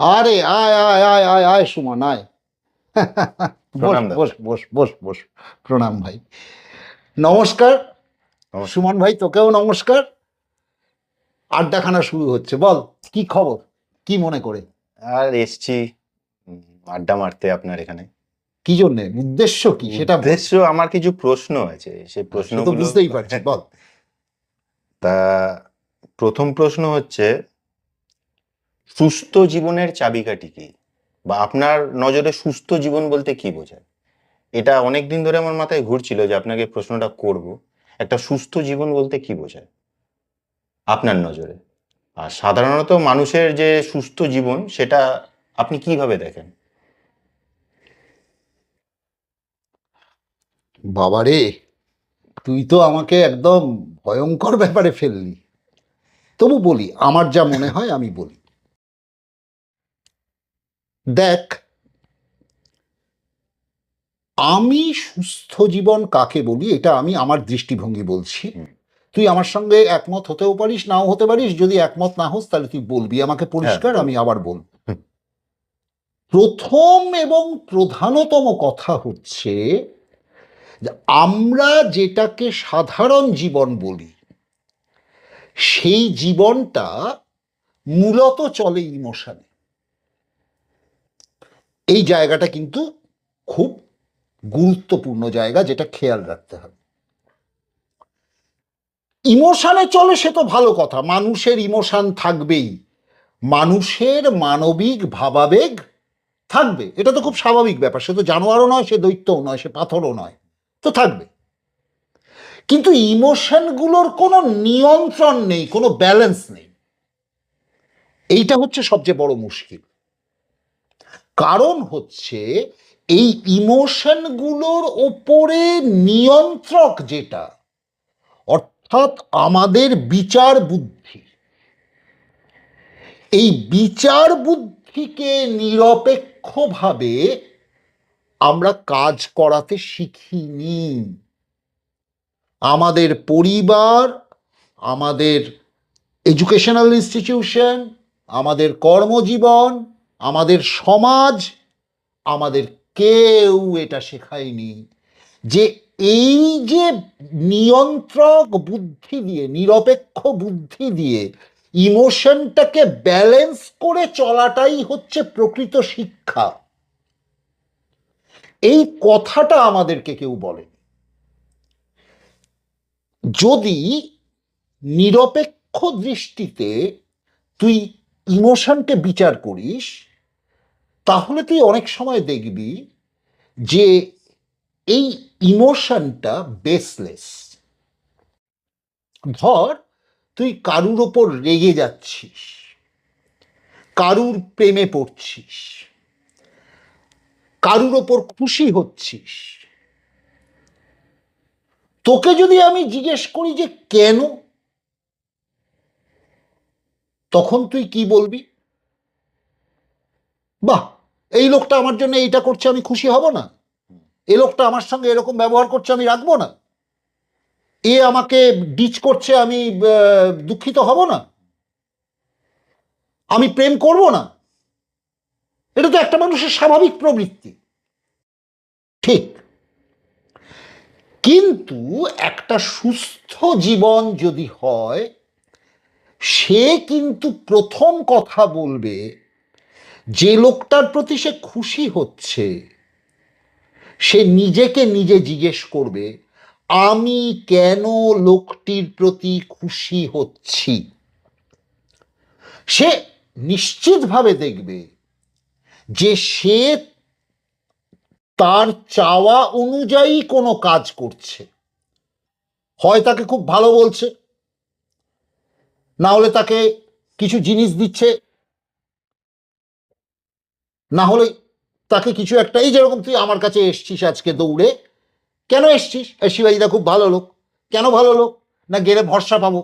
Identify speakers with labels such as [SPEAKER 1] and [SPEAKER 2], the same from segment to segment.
[SPEAKER 1] আরে আয় আয় আয় আয় আয় সুমন আয়। বস
[SPEAKER 2] প্রণাম
[SPEAKER 1] বস বস বস বস। প্রণাম ভাই। নমস্কার। সুমন ভাই তোকেও নমস্কার। আড্ডাখানা শুরু হচ্ছে বল কি খবর? কি মনে করে?
[SPEAKER 2] আর এসছি আড্ডা মারতে আপনার এখানে।
[SPEAKER 1] কি জন্যে? উদ্দেশ্য কি? সেটা।
[SPEAKER 2] উদ্দেশ্য আমার কিছু প্রশ্ন আছে সেই
[SPEAKER 1] সে তো
[SPEAKER 2] প্রশ্ন
[SPEAKER 1] বুঝতেই পারছি বল।
[SPEAKER 2] তা প্রথম প্রশ্ন হচ্ছে সুস্থ জীবনের চাবিকাঠি কি? বা আপনার নজরে সুস্থ জীবন বলতে কি বোঝায়? এটা অনেক দিন ধরে আমার মাথায় ঘুরছিল যে আপনাকে প্রশ্নটা করব। একটা সুস্থ জীবন বলতে কি বোঝায়? আপনার নজরে। আর সাধারণত মানুষের যে সুস্থ জীবন, সেটা আপনি কীভাবে দেখেন?
[SPEAKER 1] বাবারে, তুই তো আমাকে একদম ভয়ঙ্কর ব্যাপারে ফেললি। তবু বলি, আমার যা মনে হয় আমি বলি। দেখ আমি সুস্থ জীবন কাকে বলি এটা আমি আমার দৃষ্টিভঙ্গি বলছি। তুই আমার সঙ্গে একমত হতেও পারিস নাও হতে পারিস যদি একমত না হোস তাহলে তুই বলবি। আমাকে পরিষ্কার
[SPEAKER 2] হ্যাঁ।
[SPEAKER 1] আমি আবার বল প্রথম এবং প্রধানতম কথা হচ্ছে আমরা যেটাকে সাধারণ জীবন বলি সেই জীবনটা মূলত চলে ইমোশনে। এই জায়গাটা কিন্তু খুব গুরুত্বপূর্ণ জায়গা যেটা খেয়াল রাখতে হবে। ইমোশানে চলে সে তো ভালো কথা, মানুষের ইমোশান থাকবেই। মানুষের মানবিক ভাবাবেগ থাকবে, এটা তো খুব স্বাভাবিক ব্যাপার, সে তো জানোয়ারও নয়, সে দৈত্যও নয়, সে পাথরও নয়, তো থাকবে। কিন্তু ইমোশনগুলোর কোনো নিয়ন্ত্রণ নেই, কোনো ব্যালেন্স নেই। এইটা হচ্ছে সবচেয়ে বড় মুশকিল। কারণ হচ্ছে এই ইমোশনগুলোর ওপরে নিয়ন্ত্রক যেটা, অর্থাৎ আমাদের বিচার বুদ্ধি। এই বিচার বুদ্ধিকে নিরপেক্ষভাবে আমরা কাজ করাতে শিখিনি। আমাদের পরিবার, আমাদের এডুকেশনাল ইনস্টিটিউশন আমাদের কর্মজীবন আমাদের সমাজ, আমাদের কেউ এটা শেখায়নি। যে এই যে নিয়ন্ত্রক বুদ্ধি দিয়ে, নিরপেক্ষ বুদ্ধি দিয়ে ইমোশনটাকে ব্যালেন্স করে চলাটাই হচ্ছে প্রকৃত শিক্ষা। এই কথাটা আমাদেরকে কেউ বলেনি। যদি নিরপেক্ষ দৃষ্টিতে তুই ইমোশনকে বিচার করিস, তাহলে তুই অনেক সময় দেখবি যে এই ইমোশনটা বেসলেস ধর, তুই কারুর ওপর রেগে যাচ্ছিস, কারুর প্রেমে পড়ছিস, কারুর ওপর খুশি হচ্ছিস। তোকে যদি আমি জিজ্ঞেস করি যে কেন তখন তুই কি বলবি? বাহ, এই লোকটা আমার জন্য এইটা করছে, আমি খুশি হব না। এই লোকটা আমার সঙ্গে এরকম ব্যবহার করছে, আমি রাখব না। এ আমাকে ডিচ করছে, আমি দুঃখিত হব না। আমি প্রেম করব না। এটা তো একটা মানুষের স্বাভাবিক প্রবৃত্তি। ঠিক। কিন্তু একটা সুস্থ জীবন যদি হয় সে কিন্তু প্রথম কথা বলবে, যে লোকটার প্রতি সে খুশি হচ্ছে, সে নিজেকে নিজে জিজ্ঞেস করবে, আমি কেন লোকটির প্রতি খুশি হচ্ছি? সে নিশ্চিতভাবে দেখবে যে সে তার চাওয়া অনুযায়ী কোনো কাজ করছে। হয় তাকে খুব ভালো বলছে না হলে তাকে কিছু জিনিস দিচ্ছে, না হলে তাকে কিছু একটা, এই যেরকম তুই আমার কাছে এসছিস আজকে দৌড়ে, কেন এসছিস? শিবাজিদা খুব ভালো লোক। কেন ভালো লোক? না গেলে ভরসা পাবো।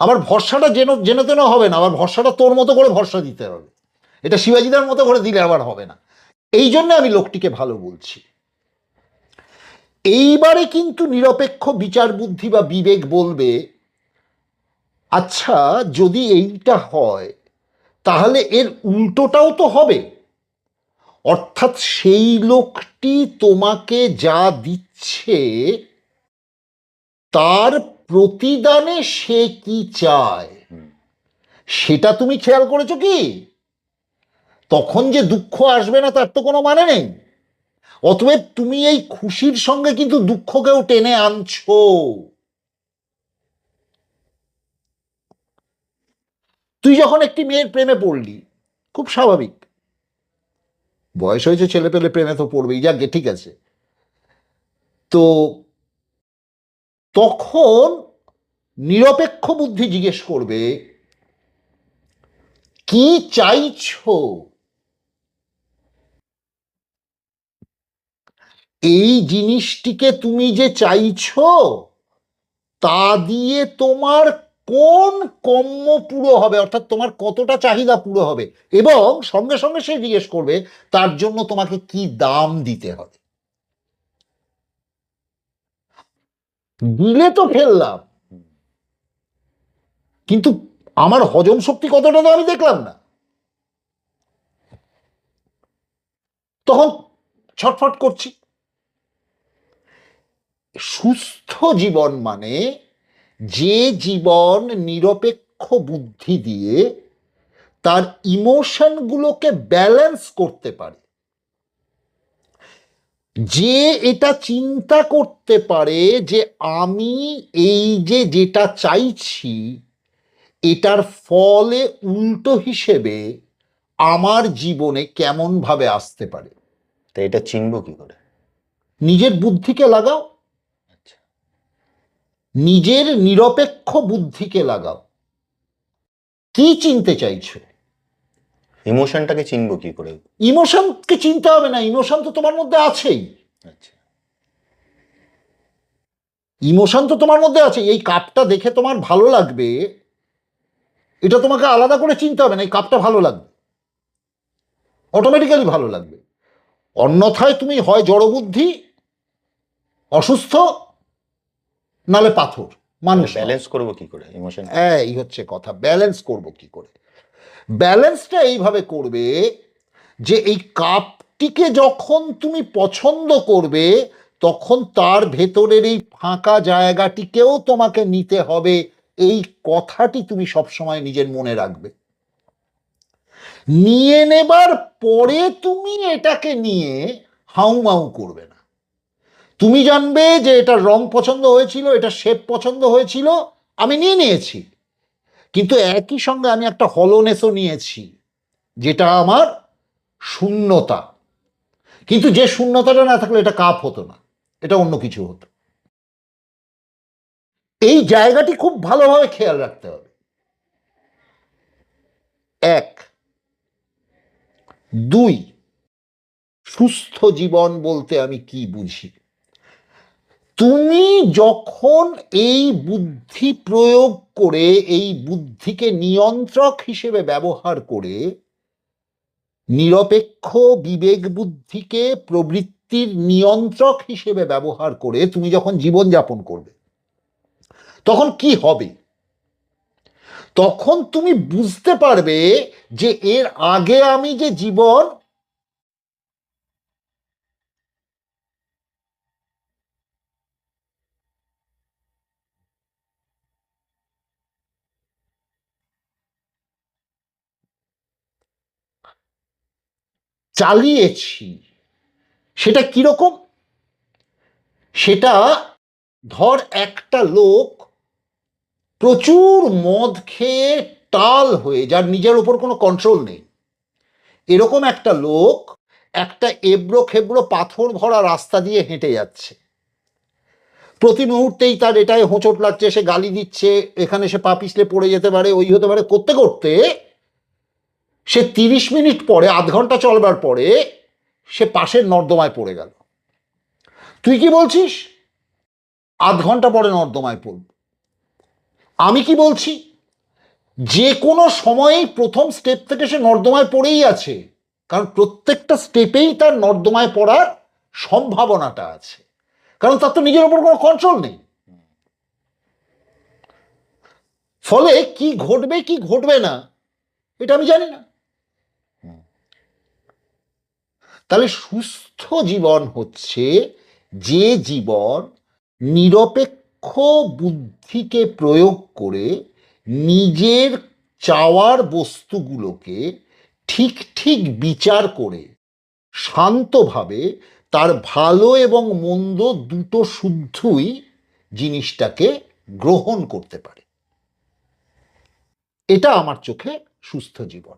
[SPEAKER 1] আবার ভরসাটা যেন যেন তেন হবে না আবার ভরসাটা তোর মতো করে ভরসা দিতে হবে। এটা শিবাজিদার মতো করে দিলে আবার হবে না। এই জন্য আমি লোকটিকে ভালো বলছি। এইবারে কিন্তু নিরপেক্ষ বিচার বুদ্ধি বা বিবেক বলবে আচ্ছা যদি এইটা হয়, তাহলে এর উল্টোটাও তো হবে। অর্থাৎ সেই লোকটি তোমাকে যা দিচ্ছে, তার প্রতিদানে সে কি চায়? সেটা তুমি খেয়াল করেছ কি? তখন যে দুঃখ আসবে না, তার তো কোনো মানে নেই। অতএব তুমি এই খুশির সঙ্গে কিন্তু দুঃখকেও টেনে আনছো। তুই যখন একটি মেয়ের প্রেমে পড়লি, খুব স্বাভাবিক। বয়স হয়েছে, ছেলে পেলে প্রেমে তো পড়বেই। যাকে ঠিক আছে। তো তখন নিরপেক্ষ বুদ্ধি জিজ্ঞেস করবে, কি চাইছো? এই জিনিসটিকে তুমি যে চাইছো, তা দিয়ে তোমার কোন কম্য পুরো হবে? অর্থাৎ তোমার কতটা চাহিদা পুরো হবে? এবং সঙ্গে সঙ্গে সে জিজ্ঞেস করবে, তার জন্য তোমাকে কি দাম দিতে হবে? দিলে তো ফেললাম। কিন্তু আমার হজম শক্তি কতটা তো আমি দেখলাম না। তখন ছটফট করছি। সুস্থ জীবন মানে যে জীবন নিরপেক্ষ বুদ্ধি দিয়ে তার ইমোশনগুলোকে ব্যালেন্স করতে পারে। যে এটা চিন্তা করতে পারে যে আমি এই যে যেটা চাইছি এটার ফলে উল্টো হিসেবে আমার জীবনে কেমন ভাবে আসতে পারে?
[SPEAKER 2] তা এটা চিনব কি করে?
[SPEAKER 1] নিজের বুদ্ধিকে লাগাও। নিজের নিরপেক্ষ বুদ্ধিকে লাগাও। কি চিনতে চাইছো?
[SPEAKER 2] ইমোশনটাকে চিনব কি করে?
[SPEAKER 1] ইমোশনকে চিনতে হবে না ইমোশন তো তোমার মধ্যে আছেই।
[SPEAKER 2] আচ্ছা।
[SPEAKER 1] ইমোশন তো তোমার মধ্যে আছে এই কাপটা দেখে তোমার ভালো লাগবে এটা তোমাকে আলাদা করে চিনতে হবে না এই কাপটা ভালো লাগবে। অটোমেটিক্যালি ভালো লাগবে। অন্যথায় তুমি হয় জড়বুদ্ধি অসুস্থ নালে পাথর মানুষ।
[SPEAKER 2] ব্যালেন্স করব কি করে? ইমোশন হ্যাঁ
[SPEAKER 1] এই হচ্ছে কথা ব্যালেন্স করব কি করে? ব্যালেন্সটা এইভাবে করবে যে এই কাপটিকে যখন তুমি পছন্দ করবে তখন তার ভেতরের এই ফাঁকা জায়গাটিকেও তোমাকে নিতে হবে। এই কথাটি তুমি সবসময় নিজের মনে রাখবে। নিয়ে নেবার পরে তুমি এটাকে নিয়ে হাউমাউ করবে না। তুমি জানবে যে এটা রং পছন্দ হয়েছিল, এটা শেপ পছন্দ হয়েছিল, আমি নিয়ে নিয়েছি। কিন্তু একই সঙ্গে আমি একটা হলোনেসও নিয়েছি, যেটা আমার শূন্যতা। কিন্তু যে শূন্যতাটা না থাকলে এটা কাপ হতো না, এটা অন্য কিছু হতো। এই জায়গাটি খুব ভালোভাবে খেয়াল রাখতে হবে। এক। দুই, সুস্থ জীবন বলতে আমি কি বুঝি? তুমি যখন এই বুদ্ধি প্রয়োগ করে এই বুদ্ধিকে নিয়ন্ত্রক হিসেবে ব্যবহার করে, নিরপেক্ষ বিবেক বুদ্ধিকে প্রবৃত্তির নিয়ন্ত্রক হিসেবে ব্যবহার করে তুমি যখন জীবনযাপন করবে, তখন কি হবে? তখন তুমি বুঝতে পারবে যে এর আগে আমি যে জীবন চালিয়েছি। সেটা কীরকম? সেটা ধর একটা লোক প্রচুর মদ খেয়ে টাল হয়ে, যার নিজের ওপর কোনো কন্ট্রোল নেই। এরকম একটা লোক একটা এবড়ো খেবড়ো পাথর ভরা রাস্তা দিয়ে হেঁটে যাচ্ছে। প্রতি মুহূর্তেই তার এটায় হোঁচট লাগছে, সে গালি দিচ্ছে, এখানে সে পা পিছলে পড়ে যেতে পারে, ওই হতে পারে, করতে করতে সে তিরিশ মিনিট পরে, আধ ঘণ্টা চলবার পরে, সে পাশের নর্দমায় পড়ে গেল। তুই কি বলছিস? আধ ঘণ্টা পরে নর্দমায় পড়ব। আমি কি বলছি? যে কোনো সময়েই প্রথম স্টেপ থেকে সে নর্দমায় পড়েই আছে, কারণ প্রত্যেকটা স্টেপেই তার নর্দমায় পড়ার সম্ভাবনাটা আছে। কারণ তার তো নিজের ওপর কোনো কন্ট্রোল নেই। ফলে কি ঘটবে কি ঘটবে না, এটা আমি জানি না। তাহলে সুস্থ জীবন হচ্ছে যে জীবন নিরপেক্ষ বুদ্ধিকে প্রয়োগ করে নিজের চাওয়ার বস্তুগুলোকে ঠিক ঠিক বিচার করে শান্তভাবে তার ভালো এবং মন্দ দুটো শুদ্ধই জিনিসটাকে গ্রহণ করতে পারে। এটা আমার চোখে সুস্থ জীবন।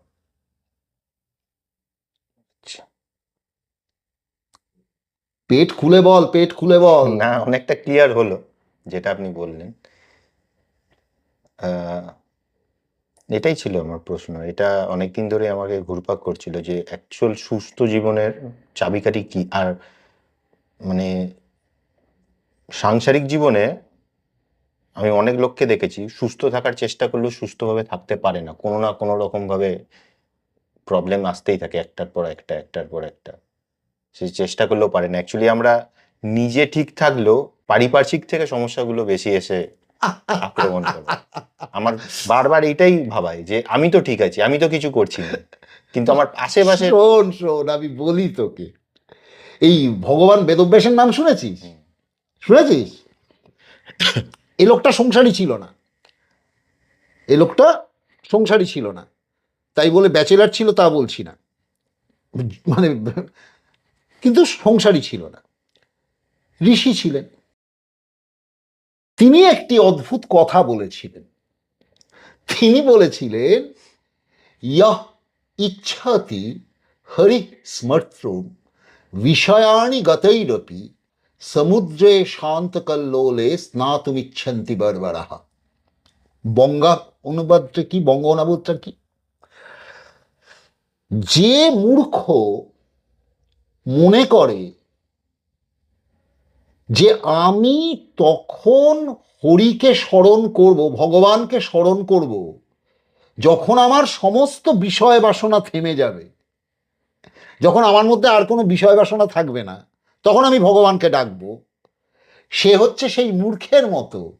[SPEAKER 1] পেট খুলে বল, পেট খুলে বল।
[SPEAKER 2] না, অনেকটা ক্লিয়ার হলো, যেটা আপনি বললেন। এটাই ছিল আমার প্রশ্ন। এটা অনেকদিন ধরে আমাকে ঘুরপাক করছিল যে অ্যাকচুয়াল সুস্থ জীবনের চাবিকাঠি কি? আর মানে সাংসারিক জীবনে আমি অনেক লোককে দেখেছি, সুস্থ থাকার চেষ্টা করলেও সুস্থভাবে থাকতে পারে না। কোনো না কোনো রকমভাবে প্রবলেম আসতেই থাকে একটার পর একটা, একটার পর একটা। সে চেষ্টা করলেও পারে না। অ্যাকচুয়ালি আমরা নিজে ঠিক থাকলেও পারিপার্শ্বিক থেকে সমস্যাগুলো বেশি এসে আক্রমণ করে। আমার বারবার এটাই ভাবায় যে আমি তো ঠিক আছি আমি তো কিছু করছি না। কিন্তু আমার আশেপাশে
[SPEAKER 1] শোন শোন আমি বলি তোকে। এই ভগবান বেদব্যাসের নাম শুনেছিস? শুনেছিস? এ লোকটা সংসারী ছিল না। এ লোকটা সংসারী ছিল না। তাই বলে ব্যাচেলার ছিল তা বলছি না। মানে কিন্তু সংসারী ছিল না। ঋষি ছিলেন। তিনি একটি অদ্ভুত কথা বলেছিলেন। তিনি বলেছিলেন ইয়হ ইচ্ছাতি হরি স্মর্ত্রুম বিষয়াণি গতৈরপি সমুদ্রে শান্তকল্লোলে স্নাতুমিচ্ছন্তি বর্বরাহ বঙ্গা অনুবাদটা কি? বঙ্গ অনুবাদটা কি? যে মূর্খ মনে করে যে আমি তখন হরিকে স্মরণ করব, ভগবানকে স্মরণ করব, যখন আমার সমস্ত বিষয় বাসনা থেমে যাবে। যখন আমার মধ্যে আর কোনো বিষয় বাসনা থাকবে না, তখন আমি ভগবানকে ডাকবো। সে হচ্ছে সেই মূর্খের মতো,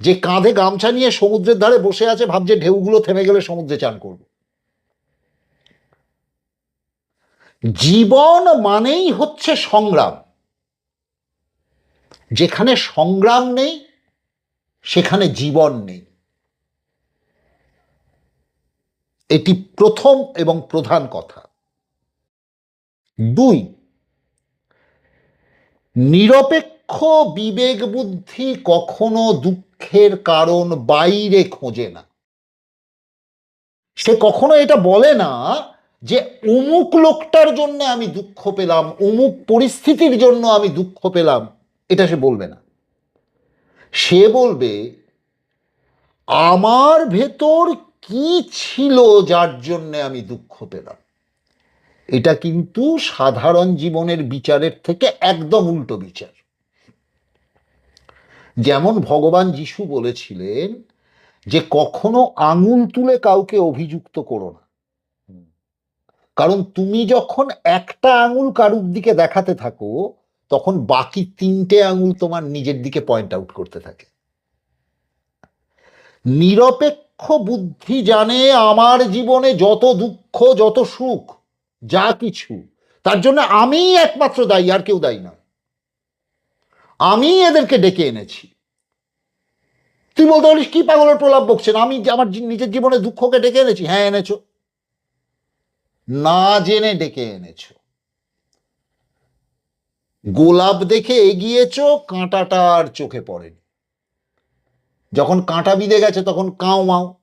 [SPEAKER 1] যে কাঁধে গামছা নিয়ে সমুদ্রের ধারে বসে আছে, ভাবছে ঢেউগুলো থেমে গেলে সমুদ্রে চান করব। জীবন মানেই হচ্ছে সংগ্রাম। যেখানে সংগ্রাম নেই, সেখানে জীবন নেই। এটি প্রথম এবং প্রধান কথা। দুই, নিরপেক্ষ বিবেক বুদ্ধি কখনো দুঃখের কারণ বাইরে খোঁজে না। সে কখনো এটা বলে না যে অমুক লোকটার জন্য আমি দুঃখ পেলাম, অমুক পরিস্থিতির জন্য আমি দুঃখ পেলাম, এটা সে বলবে না। সে বলবে, আমার ভেতর কি ছিল যার জন্য আমি দুঃখ পেলাম? এটা কিন্তু সাধারণ জীবনের বিচারের থেকে একদম উল্টো বিচার। যেমন ভগবান যিশু বলেছিলেন যে, কখনো আঙুল তুলে কাউকে অভিযুক্ত করো না। কারণ তুমি যখন একটা আঙুল কারুর দিকে দেখাতে থাকো, তখন বাকি তিনটে আঙুল তোমার নিজের দিকে পয়েন্ট আউট করতে থাকে। নিরপেক্ষ বুদ্ধি জানে আমার জীবনে যত দুঃখ, যত সুখ, যা কিছু, তার জন্য আমি একমাত্র দায়ী, আর কেউ দায়ী নয়। আমি এদেরকে ডেকে এনেছি। তুই বলতে পারিস, কি পাগলের প্রলাপ বকছেন? আমি আমার নিজের জীবনে দুঃখকে ডেকে এনেছি। হ্যাঁ এনেছো। না জেনে ডেকে এনেছো। গোলাপ দেখে এগিয়েছ, কাঁটাটা আর চোখে পড়েনি। যখন কাঁটা বিঁধে গেছে তখন কাও মাও।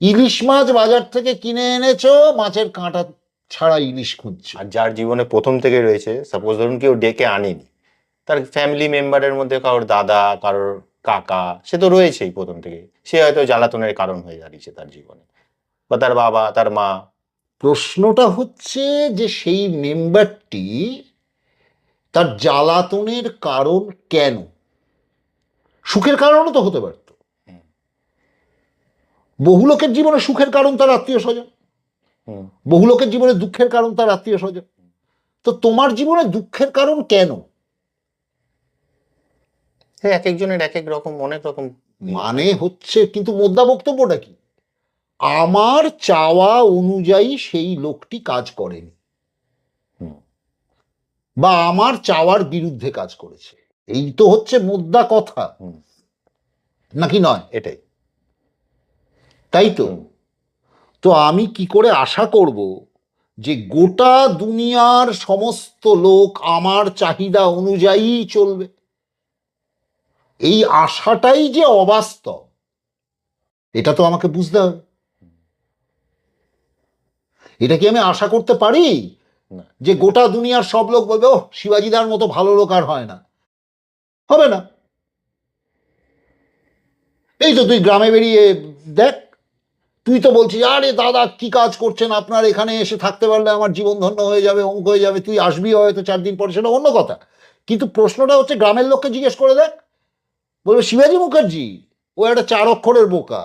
[SPEAKER 1] ইলিশ মাছ বাজার থেকে কিনে এনেছো, মাছের কাঁটা ছাড়া ইলিশ খুঁজছো।
[SPEAKER 2] আর যার জীবনে প্রথম থেকে রয়েছে সাপোজ ধরুন কেউ ডেকে আনেনি, তার ফ্যামিলি মেম্বারের মধ্যে কারোর দাদা, কারোর কাকা, সে তো রয়েছেই প্রথম থেকে। সে হয়তো জ্বালাতনের কারণ হয়ে দাঁড়িয়েছে তার জীবনে। বা তার বাবা, তার মা
[SPEAKER 1] প্রশ্নটা হচ্ছে যে সেই মেম্বারটি তার জ্বালাতনের কারণ কেন? সুখের কারণও তো হতে পারত। বহু লোকের জীবনে সুখের কারণ তার আত্মীয় স্বজন। বহু লোকের জীবনে দুঃখের কারণ তার আত্মীয় স্বজন। তো তোমার জীবনে দুঃখের কারণ কেন?
[SPEAKER 2] হ্যাঁ এক একজনের এক এক রকম অনেক রকম।
[SPEAKER 1] মানে হচ্ছে কিন্তু মোদ্দা বক্তব্যটা কি? আমার চাওয়া অনুযায়ী সেই লোকটি কাজ করেনি। বা আমার চাওয়ার বিরুদ্ধে কাজ করেছে। এই তো হচ্ছে মুদ্রা কথা। নাকি নয়?
[SPEAKER 2] এটাই।
[SPEAKER 1] তাই তো? তো আমি কি করে আশা করব যে গোটা দুনিয়ার সমস্ত লোক আমার চাহিদা অনুযায়ী চলবে? এই আশাটাই যে অবাস্তব এটা তো আমাকে বুঝতে হবে। এটা কি আমি আশা করতে পারি। যে গোটা দুনিয়ার সব লোক বলবে ও শিবাজিদার মতো ভালো লোক আর হয় না। হবে না। এই তো তুই গ্রামে বেরিয়ে দেখ তুই তো বলছিস আরে দাদা কি কাজ করছেন আপনার? এখানে এসে থাকতে পারলে আমার জীবন ধন্য হয়ে যাবে অঙ্ক হয়ে যাবে তুই আসবি হয়তো চার দিন পরে। সেটা অন্য কথা। কিন্তু প্রশ্নটা হচ্ছে গ্রামের লোককে জিজ্ঞেস করে দেখ। বলবে শিবাজি মুখার্জি ও একটা চার অক্ষরের বোকা।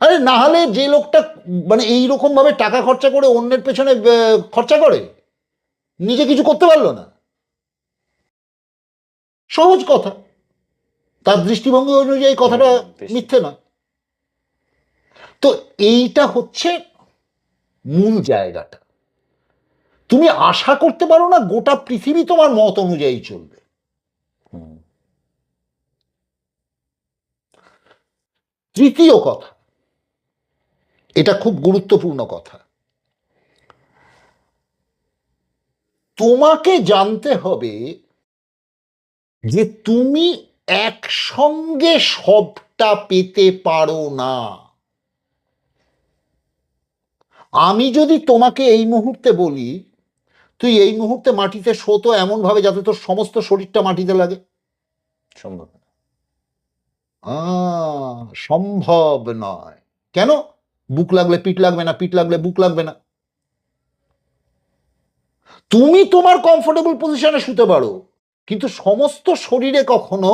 [SPEAKER 1] আরে না হলে যে লোকটা মানে এইরকম ভাবে টাকা খরচা করে অন্যের পেছনে খরচা করে নিজে কিছু করতে পারল না। সহজ কথা। তার দৃষ্টিভঙ্গি অনুযায়ী কথাটা মিথ্যে নয়। তো এইটা হচ্ছে মূল জায়গাটা। তুমি আশা করতে পারো না গোটা পৃথিবী তোমার মত অনুযায়ী চলবে। তৃতীয় কথা। এটা খুব গুরুত্বপূর্ণ কথা। তোমাকে জানতে হবে যে তুমি একসঙ্গে সবটা পেতে পারো না। আমি যদি তোমাকে এই মুহূর্তে বলি তুই এই মুহূর্তে মাটিতে শোতো এমন ভাবে যাতে তোর সমস্ত শরীরটা মাটিতে লাগে?
[SPEAKER 2] সম্ভব না।
[SPEAKER 1] সম্ভব নয়। কেন? বুক লাগলে পিঠ লাগবে না, পিঠ লাগলে বুক লাগবে না। তুমি তোমার কমফোর্টেবল পজিশনে শুতে পারো, কিন্তু সমস্ত শরীরে কখনো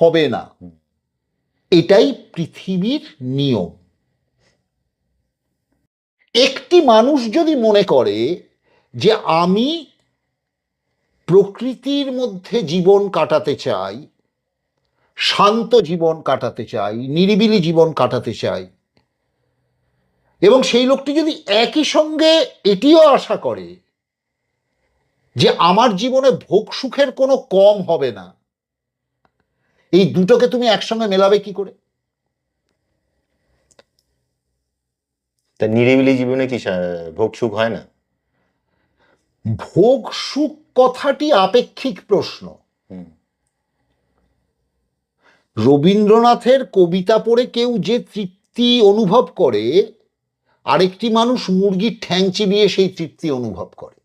[SPEAKER 1] হবে না। এটাই পৃথিবীর নিয়ম। একটি মানুষ যদি মনে করে যে আমি প্রকৃতির মধ্যে জীবন কাটাতে চাই শান্ত জীবন কাটাতে চাই নিরিবিলি জীবন কাটাতে চাই। এবং সেই লোকটি যদি একই সঙ্গে এটিও আশা করে যে আমার জীবনে ভোগ সুখের কোনো কম হবে না এই দুটোকে তুমি একসঙ্গে মেলাবে কি করে?
[SPEAKER 2] তা নিরিবিলি জীবনে কি ভোগ সুখ হয় না?
[SPEAKER 1] ভোগ সুখ কথাটি আপেক্ষিক প্রশ্ন। রবীন্দ্রনাথের কবিতা পড়ে কেউ যে তৃপ্তি অনুভব করে আরেকটি মানুষ মুরগির ঠ্যাং চিবিয়ে সেই তৃপ্তি অনুভব করে।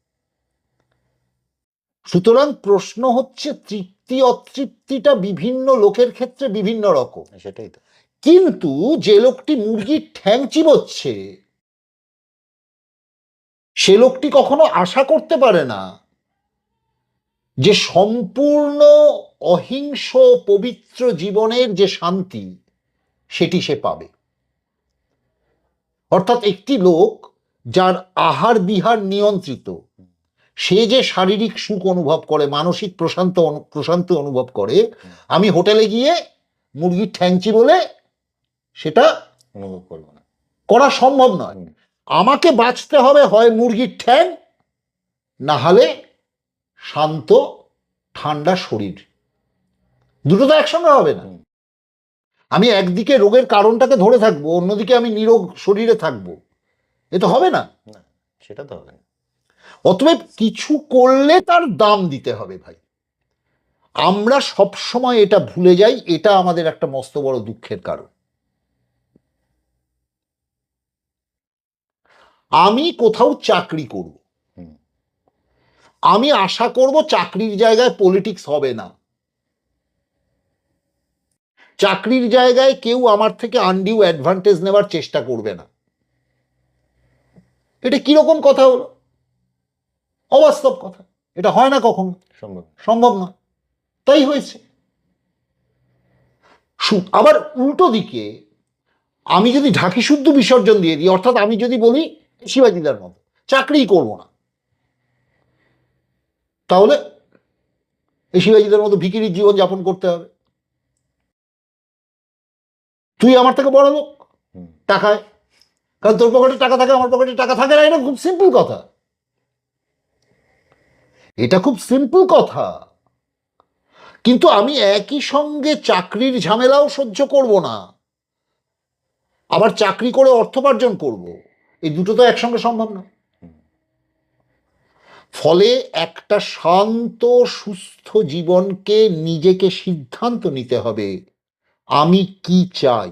[SPEAKER 1] সুতরাং প্রশ্ন হচ্ছে তৃপ্তি অতৃপ্তিটা বিভিন্ন লোকের ক্ষেত্রে বিভিন্ন রকম।
[SPEAKER 2] সেটাই তো।
[SPEAKER 1] কিন্তু যে লোকটি মুরগির ঠ্যাং চিবোচ্ছে সে লোকটি কখনো আশা করতে পারে না। যে সম্পূর্ণ অহিংস পবিত্র জীবনের যে শান্তি সেটি সে পাবে। অর্থাৎ একটি লোক যার আহার বিহার নিয়ন্ত্রিত সে যে শারীরিক সুখ অনুভব করে মানসিক প্রশান্ত অনু- প্রশান্তি অনুভব করে আমি হোটেলে গিয়ে মুরগির ঠ্যাংচি বলে সেটা
[SPEAKER 2] অনুভব করব না।
[SPEAKER 1] করা সম্ভব নয়। আমাকে বাঁচতে হবে হয় মুরগির ঠ্যাং না হলে শান্ত ঠান্ডা শরীর। দুটো তো একসঙ্গে হবে না। আমি একদিকে রোগের কারণটাকে ধরে থাকব অন্যদিকে আমি নিরোগ শরীরে থাকব। এ তো হবে না?
[SPEAKER 2] সেটা তো হবে না।
[SPEAKER 1] অতএব কিছু করলে তার দাম দিতে হবে ভাই। আমরা সব সময় এটা ভুলে যাই এটা আমাদের একটা মস্ত বড় দুঃখের কারণ। আমি কোথাও চাকরি করব। আমি আশা করব চাকরির জায়গায় পলিটিক্স হবে না। চাকরির জায়গায় কেউ আমার থেকে আনডিউ অ্যাডভান্টেজ নেবার চেষ্টা করবে না। এটা কীরকম কথা হলো? অবাস্তব কথা। এটা হয় না কখনো?
[SPEAKER 2] সম্ভব।
[SPEAKER 1] সম্ভব না। তাই হয়েছে। আবার উল্টো দিকে আমি যদি ঢাকি শুদ্ধ বিসর্জন দিয়ে দিই অর্থাৎ আমি যদি বলি শিবাজিদার মতো চাকরিই করব না। তাহলে এই শিবাজিদার মতো ভিকিরির জীবন যাপন করতে হবে। তুই আমার থেকে বড় লোক। টাকায়। কারণ তোর পকেটে টাকা থাকে আমার পকেটে টাকা থাকে না এটা খুব সিম্পল কথা। এটা খুব সিম্পল কথা। কিন্তু আমি একই সঙ্গে চাকরির ঝামেলাও সহ্য করব না। আবার চাকরি করে অর্থোপার্জন করব। এই দুটো তো একসঙ্গে সম্ভব না। ফলে একটা শান্ত, সুস্থ জীবনকে নিজেকে সিদ্ধান্ত নিতে হবে, আমি কি চাই?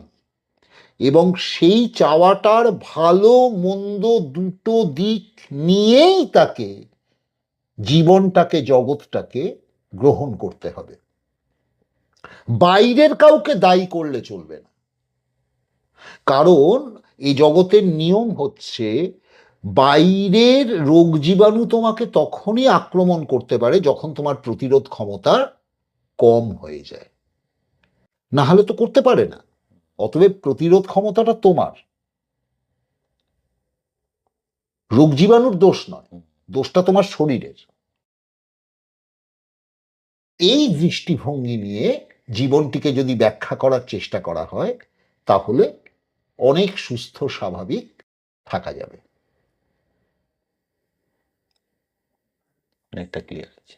[SPEAKER 1] এবং সেই চাওয়াটার ভালো, মন্দ দুটো দিক নিয়েই তাকে, জীবনটাকে, জগৎটাকে গ্রহণ করতে হবে। বাইরের কাউকে দায়ী করলে চলবে না। কারণ এই জগতের নিয়ম হচ্ছে বাইরের রোগ জীবাণু তোমাকে তখনই আক্রমণ করতে পারে যখন তোমার প্রতিরোধ ক্ষমতা কম হয়ে যায়। না হলে তো করতে পারে না। অতএব প্রতিরোধ ক্ষমতাটা তোমার। রোগ জীবাণুর দোষ নয়, দোষটা তোমার শরীরের। এই দৃষ্টিভঙ্গি নিয়ে জীবনটিকে যদি ব্যাখ্যা করার চেষ্টা করা হয়, তাহলে অনেক সুস্থ স্বাভাবিক থাকা যাবে।
[SPEAKER 2] অনেকটা ক্লিয়ার আছে।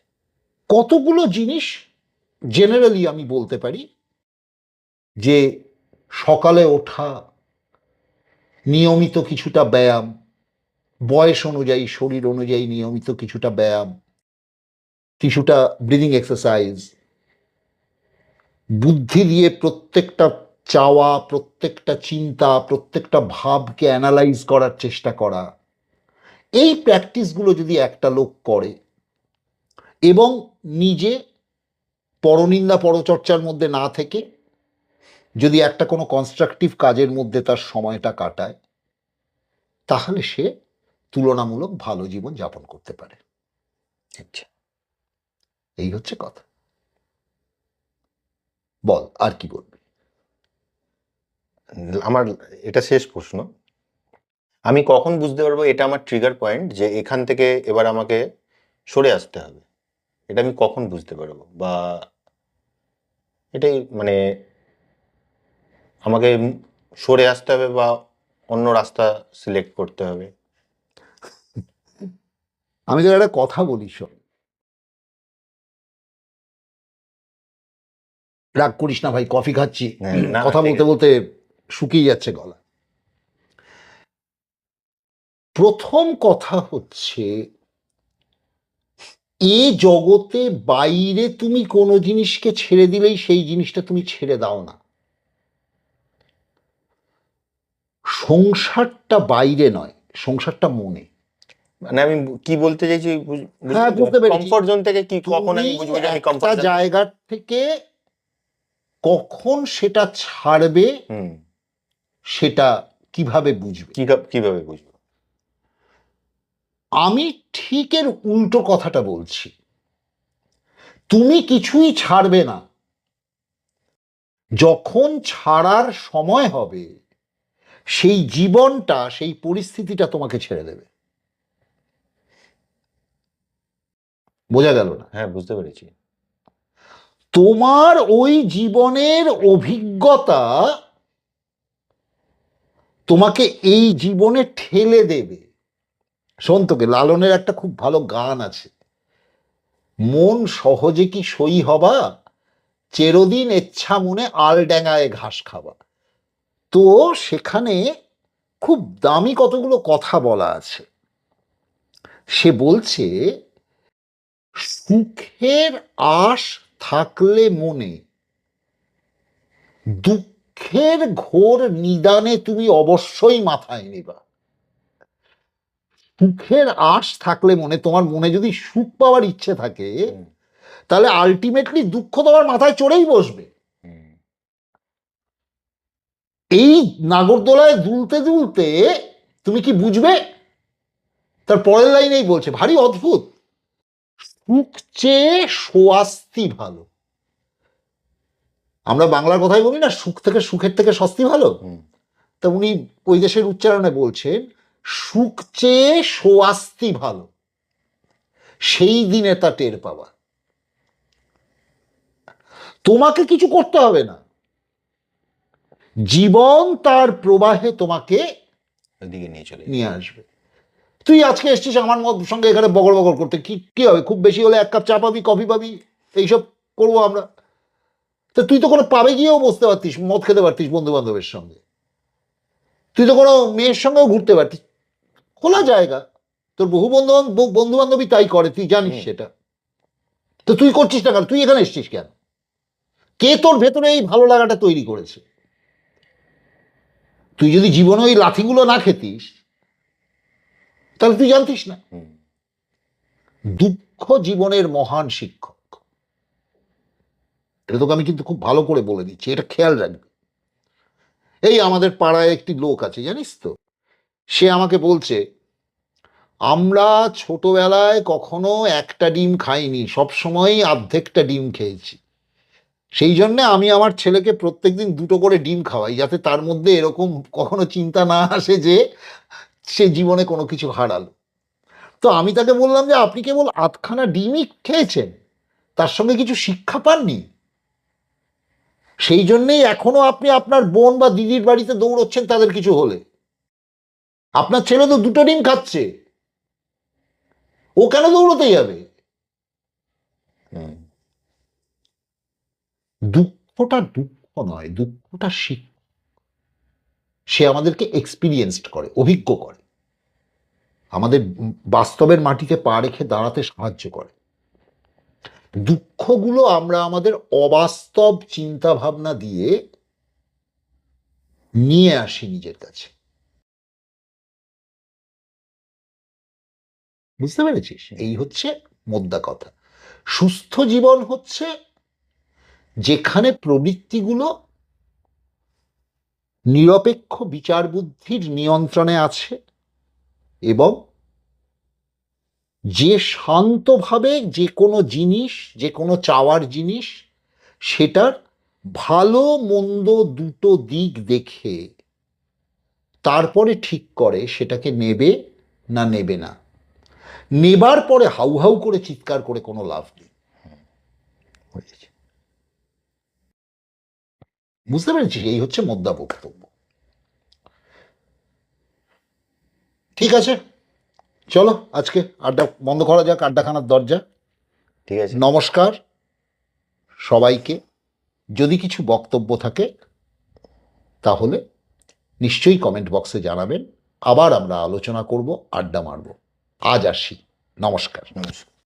[SPEAKER 1] কতগুলো জিনিস জেনারেলি আমি বলতে পারি যে সকালে ওঠা, নিয়মিত কিছুটা ব্যায়াম, বয়স অনুযায়ী, শরীর অনুযায়ী নিয়মিত কিছুটা ব্যায়াম, কিছুটা ব্রিদিং এক্সারসাইজ বুদ্ধি দিয়ে প্রত্যেকটা চাওয়া, প্রত্যেকটা চিন্তা, প্রত্যেকটা ভাবকে অ্যানালাইজ করার চেষ্টা করা, এই প্র্যাকটিসগুলো যদি একটা লোক করে এবং নিজে পরনিন্দা পরচর্চার মধ্যে না থেকে যদি একটা কোনো কনস্ট্রাকটিভ কাজের মধ্যে তার সময়টা কাটায় তাহলে সে তুলনামূলক ভালো জীবন যাপন করতে পারে।
[SPEAKER 2] আচ্ছা।
[SPEAKER 1] এই হচ্ছে কথা। বল আর কি বলবি?
[SPEAKER 2] আমার এটা শেষ প্রশ্ন। আমি কখন বুঝতে পারব এটা আমার ট্রিগার পয়েন্ট যে এখান থেকে এবার আমাকে সরে আসতে হবে? এটা আমি কখন বুঝতে পারব? বা এটাই মানে আমাকে সরে আসতে হবে বা অন্য রাস্তা সিলেক্ট করতে হবে।
[SPEAKER 1] আমি তোর একটা কথা বলি শোন। রাগ করিস না ভাই কফি খাচ্ছি।
[SPEAKER 2] হ্যাঁ,
[SPEAKER 1] কথা বলতে বলতে শুকিয়ে যাচ্ছে গলা। প্রথম কথা হচ্ছে এ জগতে বাইরে তুমি কোনো জিনিসকে ছেড়ে দিলেই সেই জিনিসটা তুমি ছেড়ে দাও না। সংসারটা বাইরে নয় সংসারটা মনে।
[SPEAKER 2] মানে আমি কি বলতে চাইছি?
[SPEAKER 1] হ্যাঁ, বুঝতে পেরেছি।
[SPEAKER 2] কমফোর্ট জোন থেকে কি কখন আমি বুঝব যে আমি
[SPEAKER 1] একটা
[SPEAKER 2] কমফোর্ট
[SPEAKER 1] জায়গার থেকে কখন সেটা ছাড়বে সেটা কীভাবে বুঝবে?
[SPEAKER 2] কীভাবে বুঝব?
[SPEAKER 1] আমি ঠিক এর উল্টো কথাটা বলছি। তুমি কিছুই ছাড়বে না। যখন ছাড়ার সময় হবে সেই জীবনটা সেই পরিস্থিতিটা তোমাকে ছেড়ে দেবে। বোঝা গেল না?
[SPEAKER 2] হ্যাঁ বুঝতে পেরেছি।
[SPEAKER 1] তোমার ওই জীবনের অভিজ্ঞতা তোমাকে এই জীবনে ঠেলে দেবে। শোন তোকে লালনের একটা খুব ভালো গান আছে। মন সহজে কি সই হবা? চেরদিন ইচ্ছা মনে আল ড্যাঙায় ঘাস খাবা তো সেখানে খুব দামি কতগুলো কথা বলা আছে। সে বলছে, সুখের আশ থাকলে মনে, দুঃখের ঘোর নিদানে তুমি অবশ্যই মাথায় নেবা। সুখের আশ থাকলে মনে তোমার মনে যদি সুখ পাওয়ার ইচ্ছে থাকে তাহলে আলটিমেটলি দুঃখ তোমার মাথায় চড়েই বসবে। এই নাগরদোলায় দুলতে দুলতে তুমি কি বুঝবে? তার পরের লাইনেই বলছে ভারী অদ্ভুত। সুখ চেয়ে সোয়াস্তি ভালো। আমরা বাংলার কথাই বলি না সুখ থেকে সুখের থেকে স্বস্তি ভালো? তা উনি ওই দেশের উচ্চারণে বলছেন সুখ চেয়ে সোয়াস্তি ভালো। সেই দিনে তা টের পাওয়া। তোমাকে কিছু করতে হবে না। জীবন তার প্রবাহে তোমাকে
[SPEAKER 2] ওদিকে নিয়ে চলে
[SPEAKER 1] নিয়ে আসবে। তুই আজকে এসছিস আমার সঙ্গে এখানে বগর বগর করতে। কি কি হবে? খুব বেশি হলে এক কাপ চা পাবি কফি পাবি এইসব করব আমরা। তো তুই তো কোনো পাবে গিয়েও বসতে পারতিস মদ খেতে পারতিস বন্ধু বান্ধবের সঙ্গে। তুই তো কোনো মেয়ের সঙ্গেও ঘুরতে পারতিস। খোলা জায়গা। তোর বহু বন্ধু বন্ধু বান্ধবী তাই করে তুই জানিস সেটা। তো তুই করছিস না কেন? তুই এখানে এসছিস কেন? কে তোর ভেতরে এই ভালো লাগাটা তৈরি করেছে? তুই যদি জীবনে ওই লাথিগুলো না খেতিস তাহলে তুই জানতিস না। দুঃখ জীবনের মহান শিক্ষক। এটা তোকে আমি কিন্তু খুব ভালো করে বলে দিচ্ছি এটা খেয়াল রাখবি। এই আমাদের পাড়ায় একটি লোক আছে জানিস তো? সে আমাকে বলছে, আমরা ছোটবেলায় কখনো একটা ডিম খাইনি, সবসময়ই অর্ধেকটা ডিম খেয়েছি। সেই জন্যে আমি আমার ছেলেকে প্রত্যেকদিন দুটো করে ডিম খাওয়াই, যাতে তার মধ্যে এরকম কখনো চিন্তা না আসে যে সে জীবনে কোনো কিছু হারালো। তো আমি তাকে বললাম যে, আপনি কেবল আধখানা ডিমই খেয়েছেন, তার সঙ্গে কিছু শিক্ষা পাননি? সেই জন্যেই এখনও আপনি আপনার বোন বা দিদির বাড়িতে দৌড়চ্ছেন, তাদের কিছু হলে। আপনার ছেলে তো দুটো ডিম খাচ্ছে। ও কেন দৌড়তে যাবে?
[SPEAKER 2] হুম।
[SPEAKER 1] দুঃখটা দুঃখ নয়, দুঃখটা শিখ সে আমাদেরকে এক্সপিরিয়েন্সড করে, অভিজ্ঞ করে। আমাদের বাস্তবের মাটিতে পা রেখে দাঁড়াতে সাহায্য করে। দুঃখগুলো আমরা আমাদের অবাস্তব চিন্তা ভাবনা দিয়ে নিয়ে আসি নিজের কাছে। বুঝতে পেরেছিস? এই হচ্ছে মোদ্দা কথা। সুস্থ জীবন হচ্ছে যেখানে প্রবৃত্তিগুলো নিরপেক্ষ বিচার বুদ্ধির নিয়ন্ত্রণে আছে এবং যে শান্তভাবে যে কোনো জিনিস যে কোনো চাওয়ার জিনিস সেটার ভালো মন্দ দুটো দিক দেখে তারপরে ঠিক করে সেটাকে নেবে না নেবে না। নেবার পরে হাউ হাউ করে চিৎকার করে কোনো লাভ নেই। বুঝতে পেরেছিস? এই হচ্ছে মোদ্দা বক্তব্য। ঠিক আছে? চলো আজকে আড্ডা বন্ধ করা যাক আড্ডাখানার দরজা।
[SPEAKER 2] ঠিক আছে।
[SPEAKER 1] নমস্কার সবাইকে। যদি কিছু বক্তব্য থাকে তাহলে নিশ্চয়ই কমেন্ট বক্সে জানাবেন। আবার আমরা আলোচনা করব আড্ডা মারব। আজ আসি। নমস্কার।
[SPEAKER 2] নমস্কার।